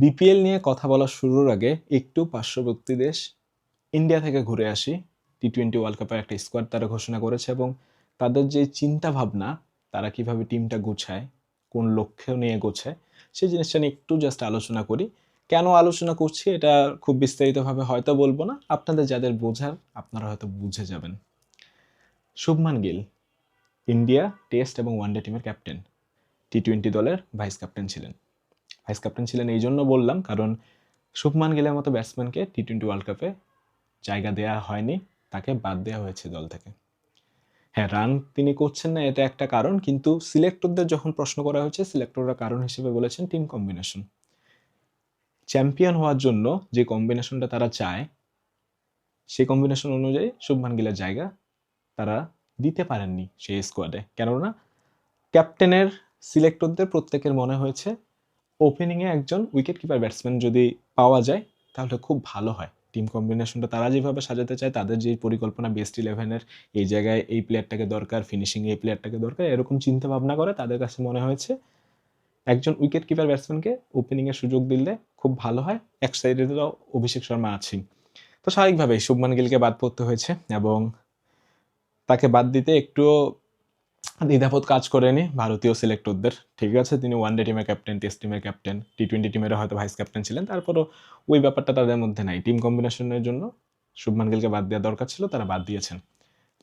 BPL নিয়ে কথা বলা শুরুর আগে একটু পার্শ্ববর্তী দেশ ইন্ডিয়া থেকে ঘুরে আসি। টি টোয়েন্টি ওয়ার্ল্ড কাপের একটা স্কোয়াড তারা ঘোষণা করেছে এবং তাদের যে চিন্তা ভাবনা, তারা কীভাবে টিমটা গোছায়, কোন লক্ষ্য নিয়ে গোছায় সেই জিনিসটা নিয়ে একটু জাস্ট আলোচনা করি। কেন আলোচনা করছি এটা খুব বিস্তারিতভাবে হয়তো বলব না। আপনাদের যাদের বোঝার, আপনারা হয়তো বুঝে যাবেন। শুভমান গিল, ইন্ডিয়া টেস্ট এবং ওয়ানডে টিমের ক্যাপ্টেন টি টোয়েন্টি দলের ভাইস ক্যাপ্টেন ছিলেন। ভাইস ক্যাপ্টেন ছিলেন এই জন্য বললাম, কারণ শুভমান গিলের মতো ব্যাটসম্যানকে টি টোয়েন্টি ওয়ার্ল্ড কাপে জায়গা দেওয়া হয়নি, তাকে বাদ দেওয়া হয়েছে দল থেকে। হ্যাঁ রান তিনি করছেন না, এটা একটা কারণ, কিন্তু সিলেক্টরদের যখন প্রশ্ন করা হয়েছে, সিলেক্টররা কারণ হিসেবে বলেছেন টিম কম্বিনেশন। চ্যাম্পিয়ন হওয়ার জন্য যে কম্বিনেশনটা তারা চায়, সেই কম্বিনেশন অনুযায়ী শুভমান গিলের জায়গা তারা দিতে পারেননি সেই স্কোয়াডে কেননা, ক্যাপ্টেনের সিলেক্টরদের প্রত্যেকের মনে হয়েছে ওপেনিংয়ে একজন উইকেট কিপার ব্যাটসম্যান যদি পাওয়া যায়, তাহলে খুব ভালো হয়। টিম কম্বিনেশনটা তারা যেভাবে সাজাতে চায়, তাদের যে পরিকল্পনা বেস্ট ইলেভেনের এই জায়গায় এই প্লেয়ারটাকে দরকার ফিনিশিং এই প্লেয়ারটাকে দরকার, এরকম চিন্তা ভাবনা করে তাদের কাছে মনে হয়েছে। একজন উইকেট কিপার ব্যাটসম্যানকে ওপেনিংয়ের সুযোগ দিলে খুব ভালো হয়। এক সাইডে তো অভিষেক শর্মা আছেই। তো স্বাভাবিকভাবেই শুভমান গিলকে বাদ পড়তে হয়েছে এবং তাকে বাদ দিতে একটুও দ্বিধাবোধ কাজ করেনি ভারতীয় সিলেক্টরদের ঠিক আছে, তিনি ওয়ানডে টিমের ক্যাপ্টেন টেস্ট টিমের ক্যাপ্টেন টি টোয়েন্টি টিমেরও হয়তো ভাইস ক্যাপ্টেন ছিলেন। তারপরও ওই ব্যাপারটা তাদের মধ্যে নাই। টিম কম্বিনেশনের জন্য শুভমান গিলকে বাদ দেওয়া দরকার ছিল, তারা বাদ দিয়েছেন।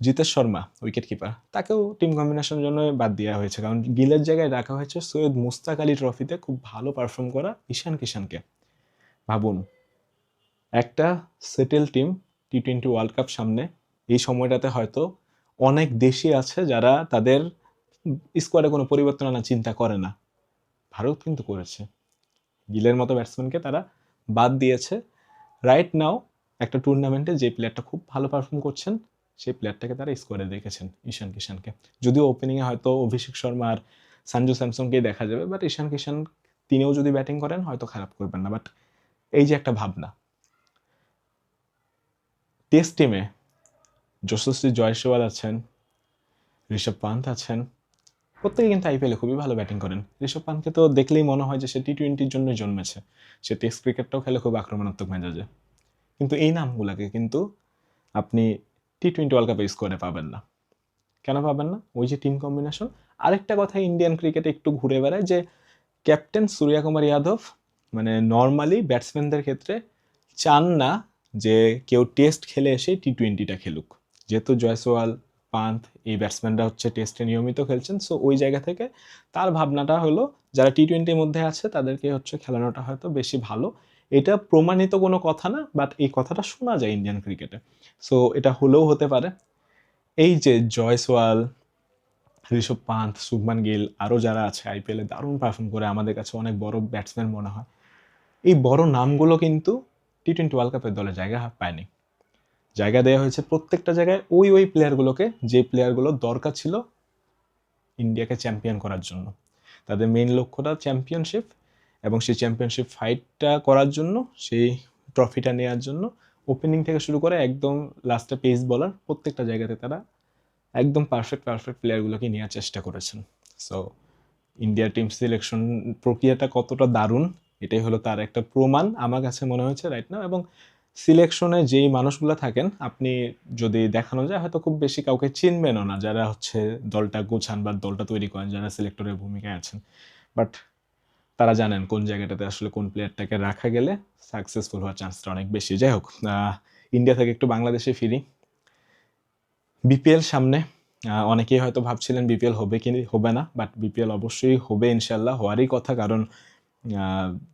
জিতেশ শর্মা উইকেট কিপার তাকেও টিম কম্বিনেশনের জন্য বাদ দেওয়া হয়েছে। কারণ গিলের জায়গায় রাখা হয়েছে সৈয়দ মুস্তাক আলী ট্রফিতে খুব ভালো পারফর্ম করা ঈশান কিষানকে। ভাবুন, একটা settle team T twenty world cup সামনে, এই সময়টাতে হয়তো অনেক দেশই আছে যারা তাদের স্কোয়াডে কোনো পরিবর্তন আনার চিন্তা করে না। ভারত কিন্তু করেছে। গিলের মতো ব্যাটসম্যানকে তারা বাদ দিয়েছে। রাইট নাও একটা টুর্নামেন্টে যে প্লেয়ারটা খুব ভালো পারফর্ম করছেন, সেই প্লেয়ারটাকে তারা স্কোয়াডে রেখেছেন ঈশান কিষানকে। যদিও ওপেনিংয়ে হয়তো অভিষেক শর্মা আর সঞ্জু স্যামসংকেই দেখা যাবে বাট ঈশান কিষান তিনিও যদি ব্যাটিং করেন, হয়তো খারাপ করবেন না বাট এই যে একটা ভাবনা। টেস্ট টিমে যশস্বী জয়সওয়াল আছেন, ঋষভ পান্ত আছেন, প্রত্যেকে কিন্তু আইপিএলে খুবই ভালো ব্যাটিং করেন। ঋষভ পান্তকে তো দেখলেই মনে হয় যে সে টি টোয়েন্টির জন্য জন্মেছে। সে টেস্ট ক্রিকেটটাও খেলে খুব আক্রমণাত্মক মেজাজে। কিন্তু এই নামগুলোকে কিন্তু আপনি টি টোয়েন্টি ওয়ার্ল্ড কাপে স্কোয়াডে পাবেন না। কেন পাবেন না? ওই যে টিম কম্বিনেশন আরেকটা কথা ইন্ডিয়ান ক্রিকেটে একটু ঘুরে বেড়ায় যে ক্যাপ্টেন সূর্যা কুমার যাদব মানে নর্মালি ব্যাটসম্যানদের ক্ষেত্রে চান না যে কেউ টেস্ট খেলে এসে টি টোয়েন্টিটা খেলুক। যেহেতু জয়সওয়াল, পান্থ এই ব্যাটসম্যানরা হচ্ছে টেস্টে নিয়মিত খেলছেন সো ওই জায়গা থেকে তার ভাবনাটা হলো যারা টি টোয়েন্টির মধ্যে আছে তাদেরকে হচ্ছে খেলানোটা হয়তো বেশি ভালো। এটা প্রমাণিত কোনো কথা না বাট এই কথাটা শোনা যায় ইন্ডিয়ান ক্রিকেটে সো এটা হলেও হতে পারে। এই যে জয়সওয়াল, ঋষভ পান্থ, শুভমান গিল আরও যারা আছে আইপিএলে দারুণ পারফর্ম করে, আমাদের কাছে অনেক বড় ব্যাটসম্যান মনে হয়। এই বড় নামগুলো কিন্তু টি টোয়েন্টি ওয়ার্ল্ড কাপের দলে জায়গা পায়নি। জায়গা দেওয়া হয়েছে প্রত্যেকটা জায়গায় ওই ওই প্লেয়ারগুলোকে যে প্লেয়ারগুলো দরকার ছিল ইন্ডিয়াকে চ্যাম্পিয়ন করার জন্য। তাদের মেইন লক্ষ্যটা চ্যাম্পিয়নশিপ এবং সেই চ্যাম্পিয়নশিপ ফাইটটা করার জন্য, সেই ট্রফিটা নেওয়ার জন্য ওপেনিং থেকে শুরু করে একদম লাস্টে পেস বলার প্রত্যেকটা জায়গাতে তারা একদম পারফেক্ট পারফেক্ট প্লেয়ারগুলোকে নেওয়ার চেষ্টা করেছেন। সো ইন্ডিয়ার টিম সিলেকশন প্রক্রিয়াটা কতটা দারুণ, এটাই হলো তার একটা প্রমাণ আমার কাছে মনে হয়েছে রাইট নাও এবং সিলেকশনে যেই মানুষগুলো থাকেন, আপনি যদি দেখানো যায়, হয়তো খুব বেশি কাউকে চিনবেনও না, যারা হচ্ছে দলটা গোছান বা দলটা তৈরি করেন, যারা সিলেক্টরের ভূমিকায় আছেন। বাট তারা জানেন কোন জায়গাটাতে আসলে কোন প্লেয়ারটাকে রাখা গেলে সাকসেসফুল হওয়ার চান্সটা অনেক বেশি। যাই হোক ইন্ডিয়া থেকে একটু বাংলাদেশে ফিরি। বিপিএল সামনে অনেকেই হয়তো ভাবছিলেন বিপিএল হবে কি, হবে না বাট বিপিএল অবশ্যই হবে ইনশাল্লাহ হওয়ারই কথা। কারণ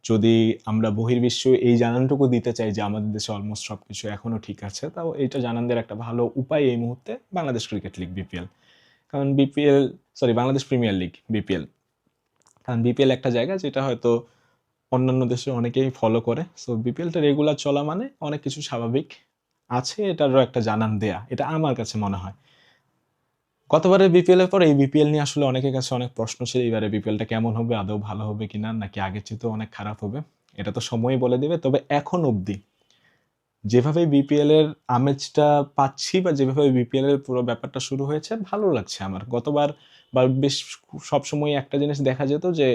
যদি আমরা বহির্বিশ্ব এই জানানটুকু দিতে চাই যে আমাদের দেশে অলমোস্ট সব কিছু এখনও ঠিক আছে, তাও এইটা জানান দেওয়ার একটা ভালো উপায় এই মুহূর্তে বাংলাদেশ ক্রিকেট লিগ বিপিএল কারণ BPL sorry Bangladesh premier league BPL কারণ বিপিএল একটা জায়গা যেটা হয়তো অন্যান্য দেশে অনেকেই ফলো করে। সো বিপিএলটা রেগুলার চলা মানে অনেক কিছু স্বাভাবিক আছে, এটারও একটা জানান দেয়া। এটা আমার কাছে মনে হয়। গতবারের বিপিএল এর পর এই বিপিএল নিয়ে আসলে অনেকের কাছে অনেক প্রশ্ন ছিল, এবারে বিপিএলটা কেমন হবে, আদৌ ভালো হবে কিনা, নাকি আগের চেয়ে তো অনেক খারাপ হবে? এটা তো সময়ই বলে দেবে। তবে এখন অবধি যেভাবে বিপিএল এর আমেজটা পাচ্ছি বা যেভাবে বিপিএল এর পুরো ব্যাপারটা শুরু হয়েছে, ভালো লাগছে আমার। গতবার বা বেশ সবসময় একটা জিনিস দেখা যেত যে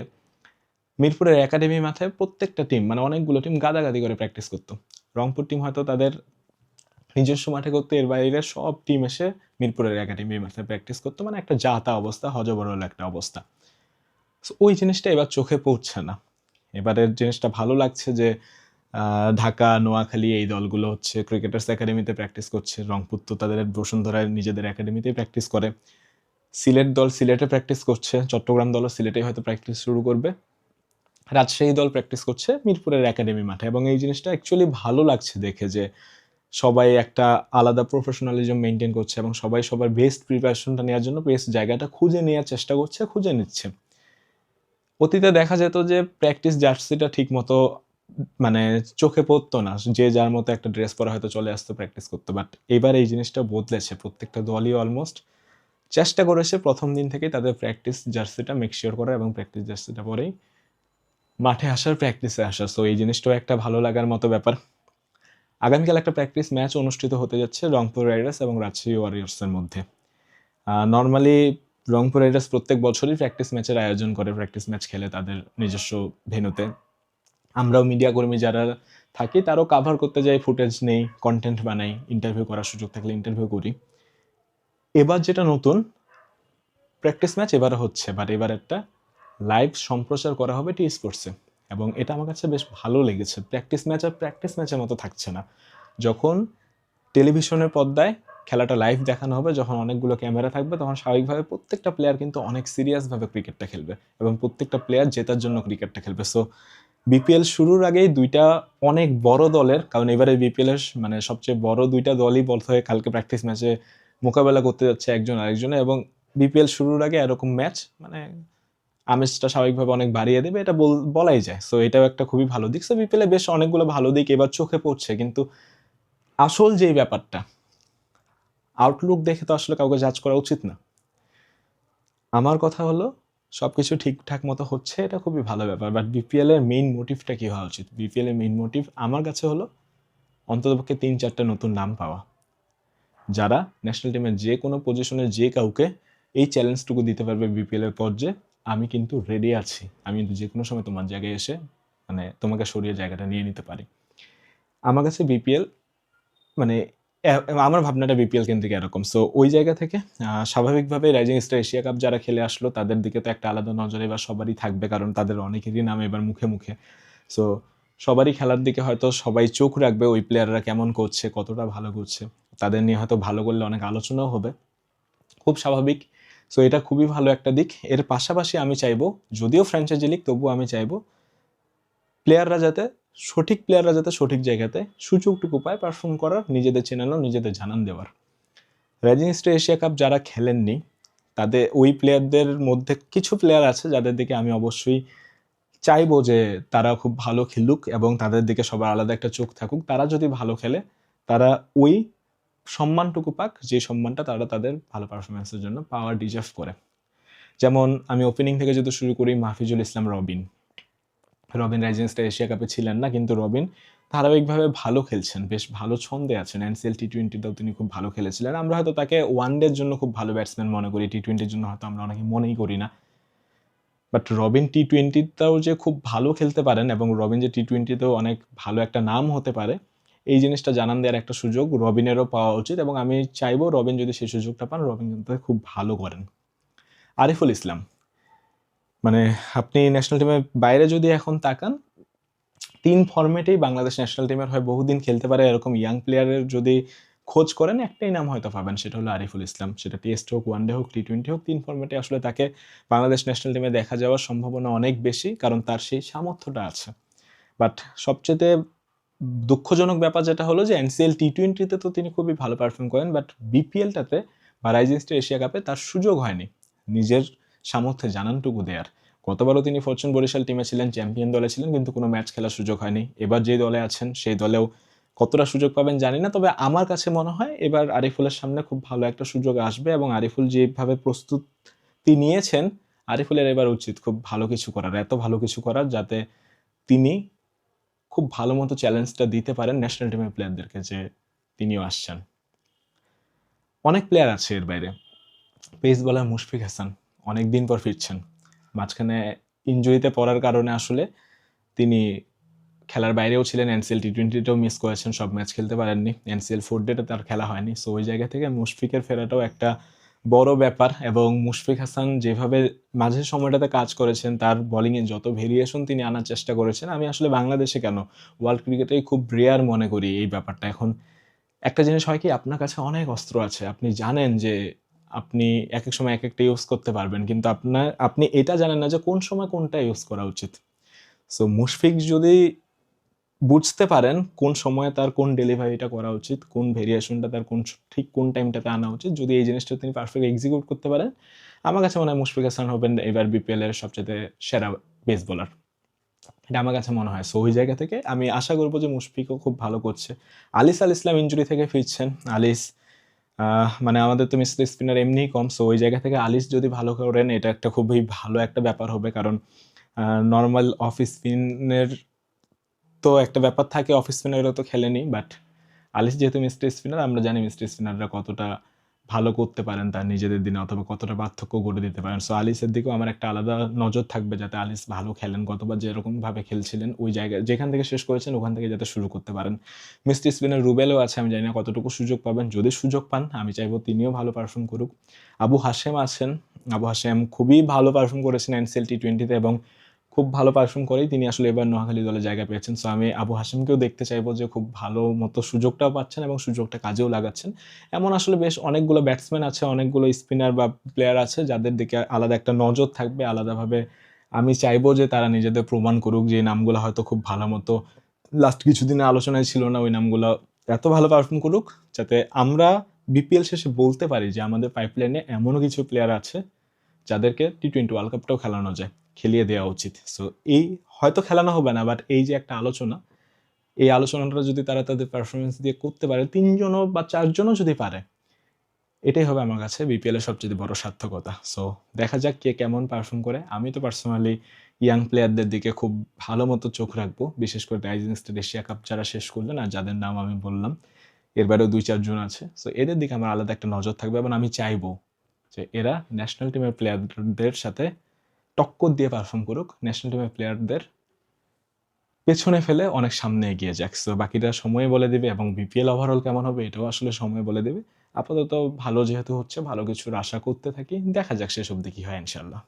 মিরপুরের একাডেমি মাথায় প্রত্যেকটা টিম মানে অনেকগুলো টিম গাদাগাদি করে প্র্যাকটিস করতো। রংপুর টিম হয়তো তাদের নিজস্ব মাঠে করতো এর বাইরে সব টিম এসে মিরপুরের একাডেমি মাঠে প্র্যাকটিস করতো। মানে একটা যাতা অবস্থা হজবরল একটা অবস্থা। So, ওই জিনিসটা এবার চোখে পড়ছে না। এবারের জিনিসটা ভালো লাগছে যে ঢাকা নোয়াখালী এই দলগুলো হচ্ছে ক্রিকেটার্স একাডেমিতে প্র্যাকটিস করছে। রংপুর তো তাদের বসুন্ধরায় নিজেদের একাডেমিতেই প্র্যাকটিস করে। সিলেট দল সিলেটে প্র্যাকটিস করছে। চট্টগ্রাম দলও সিলেটে হয়তো প্র্যাকটিস শুরু করবে। রাজশাহী দল প্র্যাকটিস করছে মিরপুরের একাডেমি মাঠে। এবং এই জিনিসটা অ্যাকচুয়ালি ভালো লাগছে দেখে যে সবাই একটা আলাদা প্রফেশনালিজম মেনটেন করছে এবং সবাই সবার বেস্ট প্রিপারেশনটা নেওয়ার জন্য বেস্ট জায়গাটা খুঁজে নেওয়ার চেষ্টা করছে, খুঁজে নিচ্ছে। অতীতে দেখা যেত যে প্র্যাকটিস জার্সিটা ঠিক মতো মানে চোখে পড়তো না, যে যার মতো একটা ড্রেস পরা হয়তো চলে আসতো প্র্যাকটিস করতো। বাট এবার এই জিনিসটা বদলেছে প্রত্যেকটা দলই অলমোস্ট চেষ্টা করেছে প্রথম দিন থেকেই তাদের প্র্যাকটিস জার্সিটা মেকশিওর করা এবং প্র্যাকটিস জার্সিটা পরেই মাঠে আসার প্র্যাকটিসে আসা সো এই জিনিসটাও একটা ভালো লাগার মতো ব্যাপার। আগামীকাল একটা প্র্যাকটিস ম্যাচ অনুষ্ঠিত হতে যাচ্ছে রংপুর রাইডার্স এবং রাজশাহী ওয়ারিয়ার্সের মধ্যে। নর্মালি রংপুর রাইডার্স প্রত্যেক বছরই প্র্যাকটিস ম্যাচের আয়োজন করে প্র্যাকটিস ম্যাচ খেলে তাদের নিজস্ব ভেন্যুতে। আমরাও মিডিয়া কর্মী যারা থাকি, তারও কাভার করতে যাই ফুটেজ নেই কন্টেন্ট বানাই ইন্টারভিউ করার সুযোগ থাকলে ইন্টারভিউ করি। এবার যেটা নতুন প্র্যাকটিস ম্যাচ এবারে হচ্ছে বাট এবার একটা লাইভ সম্প্রচার করা হবে টি স্পোর্টসে এবং এটা আমার কাছে বেশ ভালো লেগেছে। প্র্যাকটিস ম্যাচ আর প্র্যাকটিস ম্যাচের মতো থাকছে না। যখন টেলিভিশনের পর্দায় খেলাটা লাইভ দেখানো হবে, যখন অনেকগুলো ক্যামেরা থাকবে, তখন স্বাভাবিকভাবে প্রত্যেকটা প্লেয়ার কিন্তু অনেক সিরিয়াসভাবে ক্রিকেটটা খেলবে এবং প্রত্যেকটা প্লেয়ার জেতার জন্য ক্রিকেটটা খেলবে। সো বিপিএল শুরুর আগেই দুইটা অনেক বড় দলের, কারণ এবারে বিপিএল এর মানে সবচেয়ে বড় দুইটা দলই বলতে হয় কালকে প্র্যাকটিস ম্যাচে মোকাবেলা করতে যাচ্ছে একজন আরেকজনে এবং বিপিএল শুরুর আগে এরকম ম্যাচ মানে আমেজটা স্বাভাবিকভাবে অনেক বাড়িয়ে দেবে, এটা বল- বলাই যায়। সো এটাও একটা খুবই ভালো দিক। সো বিপিএল বেশ অনেকগুলো ভালো দিক এবার চোখে পড়ছে, কিন্তু আসল যেই ব্যাপারটা আউটলুক দেখে তো আসলে কাউকে জাজ করা উচিত না। আমার কথা হলো সব কিছু ঠিকঠাক মতো হচ্ছে, এটা খুবই ভালো ব্যাপার। বাট বিপিএল এর মেইন মোটিভটা কি হওয়া উচিত? বিপিএল এর মেইন মোটিভ আমার কাছে হলো, অন্ততপক্ষে তিন চারটা নতুন নাম পাওয়া। যারা ন্যাশনাল টিমের যে কোনো পজিশনে যে কাউকে এই চ্যালেঞ্জটুকু দিতে পারবে বিপিএল এর পর যে আমি কিন্তু রেডি আছি। আমি কিন্তু যে কোনো সময় তোমার জায়গায় এসে মানে তোমাকে সরিয়ে জায়গাটা নিয়ে নিতে পারি। আমার কাছে বিপিএল মানে আমার ভাবনাটা বিপিএল কেন্দ্রিক এরকম। সো ওই জায়গা থেকে স্বাভাবিকভাবে রাইজিং স্টার এশিয়া কাপ যারা খেলে আসলো, তাদের দিকে তো একটা আলাদা নজর এবার সবারই থাকবে, কারণ তাদের অনেকেরই নাম এবার মুখে মুখে। সো সবারই খেলার দিকে হয়তো সবাই চোখ রাখবে, ওই প্লেয়াররা কেমন করছে, কতটা ভালো করছে। তাদের নিয়ে হয়তো ভালো করলে অনেক আলোচনাও হবে। খুব স্বাভাবিক সো এটা খুবই ভালো একটা দিক। এর পাশাপাশি আমি চাইব, যদিও ফ্র্যাঞ্চাইজি লিগ তবুও আমি চাইব প্লেয়াররা যাতে, সঠিক প্লেয়াররা যাতে সঠিক জায়গাতে সুযোগটুকু পায় পারফর্ম করার, নিজেদের চেনানো, নিজেদের জানান দেওয়ার। রাইজিং স্টার এশিয়া কাপ যারা খেলেননি, তাদের, ওই প্লেয়ারদের মধ্যে কিছু প্লেয়ার আছে যাদের দিকে আমি অবশ্যই চাইব যে তারা খুব ভালো খেলুক এবং তাদের দিকে সবার আলাদা একটা চোখ থাকুক। তারা যদি ভালো খেলে, তারা ওই সম্মানটুকু পাক, যে সম্মানটা তারা তাদের ভালো পারফরমেন্সের জন্য পাওয়ার ডিজার্ভ করে। যেমন আমি ওপেনিং থেকে যদি শুরু করি, Mahfizul Islam, Robin. Robin rising star Asia কাপে ছিলেন না, কিন্তু রবিন ধারাবাহিকভাবে ভালো খেলছেন, বেশ ভালো ছন্দে আছেন। এনসিএল টি টোয়েন্টিতেও তিনি খুব ভালো খেলেছিলেন। আমরা হয়তো তাকে ওয়ান ডের জন্য খুব ভালো ব্যাটসম্যান মনে করি টি টোয়েন্টির জন্য হয়তো আমরা অনেকে মনেই করি না। বাট রবিন টি টোয়েন্টিতেও যে খুব ভালো খেলতে পারেন এবং রবিন যে টি টোয়েন্টিতেও অনেক ভালো একটা নাম হতে পারে এই জিনিসটা জানান দেওয়ার একটা সুযোগ রবিনেরও পাওয়া উচিত এবং আমি চাইব রবিন যদি সেই সুযোগটা পান, রবিন কিন্তু খুব ভালো করেন। আরিফুল ইসলাম মানে আপনি ন্যাশনাল টিমের বাইরে যদি এখন তাকান, তিন ফরম্যাটেই বাংলাদেশ ন্যাশনাল টিমের হয়, বহুদিন খেলতে পারে, এরকম ইয়াং প্লেয়ারের যদি খোঁজ করেন, একটাই নাম হয়তো পাবেন, সেটা হলো আরিফুল ইসলাম। সেটা টেস্ট হোক ওয়ানডে হোক টি টোয়েন্টি হোক, তিন ফর্মেটে আসলে তাকে বাংলাদেশ ন্যাশনাল টিমে দেখা যাওয়ার সম্ভাবনা অনেক বেশি, কারণ তার সেই সামর্থ্যটা আছে। বাট সবচেয়ে দুঃখজনক ব্যাপার যেটা হলো যে এনসিএল টি টোয়েন্টিতে তো তিনি খুবই ভালো পারফর্ম করেন বাট বিপিএলটাতে বা রাইজিং স্টার এশিয়া কাপে তার সুযোগ হয়নি। নিজের সামর্থ্যে জানানটুকু দেয়ার। গতবারও তিনি ফরচুন বরিশাল টিমে ছিলেন চ্যাম্পিয়ন দলে ছিলেন, কিন্তু কোনো ম্যাচ খেলার সুযোগ হয়নি। এবার যে দলে আছেন, সেই দলেও কতটা সুযোগ পাবেন জানি না, তবে আমার কাছে মনে হয় এবার আরিফুলের সামনে খুব ভালো একটা সুযোগ আসবে এবং আরিফুল যেভাবে প্রস্তুতি নিয়েছেন, আরিফুলের এবার উচিত খুব ভালো কিছু করার, এত ভালো কিছু করার যাতে তিনি খুব ভালো মতো চ্যালেঞ্জটা দিতে পারেন ন্যাশনাল টিমের প্লেয়ারদেরকে যে তিনিও আসছেন। অনেক প্লেয়ার আছে এর বাইরে। পেস বলার মুশফিক হাসান অনেক দিন পর ফিরছেন। মাঝখানে ইনজুরিতে পড়ার কারণে আসলে তিনি খেলার বাইরেও ছিলেন এনসিএল টি টোয়েন্টিতেও মিস করেছেন, সব ম্যাচ খেলতে পারেননি। এনসিএল ফোর ডেতে তার খেলা হয়নি। সো ওই জায়গা থেকে মুশফিকের ফেরাটাও একটা বড় ব্যাপার এবং মুশফিক হাসান যেভাবে মাঝের সময়টাতে কাজ করেছেন, তার বোলিংয়ে যত ভেরিয়েশন তিনি আনার চেষ্টা করেছেন, আমি আসলে বাংলাদেশে কেন? ওয়ার্ল্ড ক্রিকেটেই খুব রেয়ার মনে করি এই ব্যাপারটা। এখন একটা জিনিস হয় কি, আপনার কাছে অনেক অস্ত্র আছে, আপনি জানেন যে আপনি এক এক সময় এক একটা ইউজ করতে পারবেন, কিন্তু আপনার, আপনি এটা জানেন না যে কোন সময় কোনটা ইউজ করা উচিত। সো মুশফিক যদি বুঝতে পারেন কোন সময়ে তার কোন ডেলিভারিটা করা উচিত, কোন ভেরিয়েশনটা তার কোন ঠিক কোন টাইমটাতে আনা উচিত। যদি এই জিনিসটা তিনি পারফেক্ট এক্সিকিউট করতে পারেন, আমার কাছে মনে হয় মুশফিক হাসান হবেন এবার বিপিএল এর সবচেয়ে সেরা বেস বোলার এটা আমার কাছে মনে হয় সো ওই জায়গা থেকে আমি আশা করব যে মুশফিকও খুব ভালো করছে। আলিস আল ইসলাম ইঞ্জুরি থেকে ফিরছেন। আলিস মানে আমাদের তো মিস্টার স্পিনার এমনিই কম সো ওই জায়গা থেকে আলিস যদি ভালো করেন, এটা একটা খুবই ভালো একটা ব্যাপার হবে। কারণ নর্মাল অফ স্পিনের তো একটা ব্যাপার থাকে অফ স্পিনাররা তো খেলেনি বাট আলিস যেহেতু মিস্টার স্পিনার আমরা জানি মিস্টার স্পিনাররা কতটা ভালো করতে পারেন তার নিজেদের দিনে অথবা কতটা পার্থক্য গড়ে দিতে পারেন। সো আলিসের দিকেও আমার একটা আলাদা নজর থাকবে যাতে আলিস ভালো খেলেন, গতবার যেরকমভাবে খেলছিলেন, ওই জায়গায়, যেখান থেকে শেষ করেছেন, ওখান থেকে যাতে শুরু করতে পারেন। মিস্টার স্পিনার রুবেলও আছে, আমি জানি না কতটুকু সুযোগ পাবেন। যদি সুযোগ পান, আমি চাইব তিনিও ভালো পারফর্ম করুক। আবু হাশেম আছেন, আবু হাশেম খুবই ভালো পারফর্ম করেছেন এনসিএল টি টোয়েন্টিতে এবং খুব ভালো পারফর্ম করেই তিনি আসলে এবার নোয়াখালী দলে জায়গা পেয়েছেন। সো আমি আবু হাসিমকেও দেখতে চাইব যে খুব ভালো মতো সুযোগটাও পাচ্ছেন এবং সুযোগটা কাজেও লাগাচ্ছেন। এমন আসলে বেশ অনেকগুলো ব্যাটসম্যান আছে, অনেকগুলো স্পিনার বা প্লেয়ার আছে, যাদের দিকে আলাদা একটা নজর থাকবে। আলাদাভাবে আমি চাইব যে তারা নিজেদের প্রমাণ করুক যে নামগুলো হয়তো খুব ভালো মতো লাস্ট কিছুদিনে আলোচনায় ছিল না, ওই নামগুলো এত ভালো পারফর্ম করুক যাতে আমরা বিপিএল শেষে বলতে পারি যে আমাদের পাইপলাইনে এমনও কিছু প্লেয়ার আছে যাদেরকে টি টোয়েন্টি ওয়ার্ল্ড কাপটাও খেলানো যায়। খেলিয়ে দেওয়া উচিত। সো এই হয়তো খেলানো হবে না বাট এই যে একটা আলোচনা, এই আলোচনাটা যদি তারা তাদের পারফরমেন্স দিয়ে করতে পারে, তিনজনও বা চারজনও যদি পারে, এটাই হবে আমার কাছে বিপিএল এর সবচেয়ে বড় সার্থকতা। সো দেখা যাক কে কেমন পারফর্ম করে। আমি তো পার্সোনালি ইয়াং প্লেয়ারদের দিকে খুব ভালো মতো চোখ রাখব, বিশেষ করে রাইজিং স্টার এশিয়া কাপ যারা শেষ করলেন, আর যাদের নাম আমি বললাম, এর বাইরেও দুই চারজন আছে। সো এদের দিকে আমার আলাদা একটা নজর থাকবে, এবং আমি চাইব যে এরা ন্যাশনাল টিমের প্লেয়ারদের সাথে টক্কর দিয়ে পারফর্ম করুক ন্যাশনাল টিমের প্লেয়ারদের পেছনে ফেলে অনেক সামনে এগিয়ে যাক। সো বাকিটা সময় বলে দেবে এবং বিপিএল ওভারঅল কেমন হবে এটাও আসলে সময় বলে দেবে। আপাতত ভালো যেহেতু হচ্ছে, ভালো কিছুর আশা করতে থাকি, দেখা যাক শেষ অবধি হয় ইনশাল্লাহ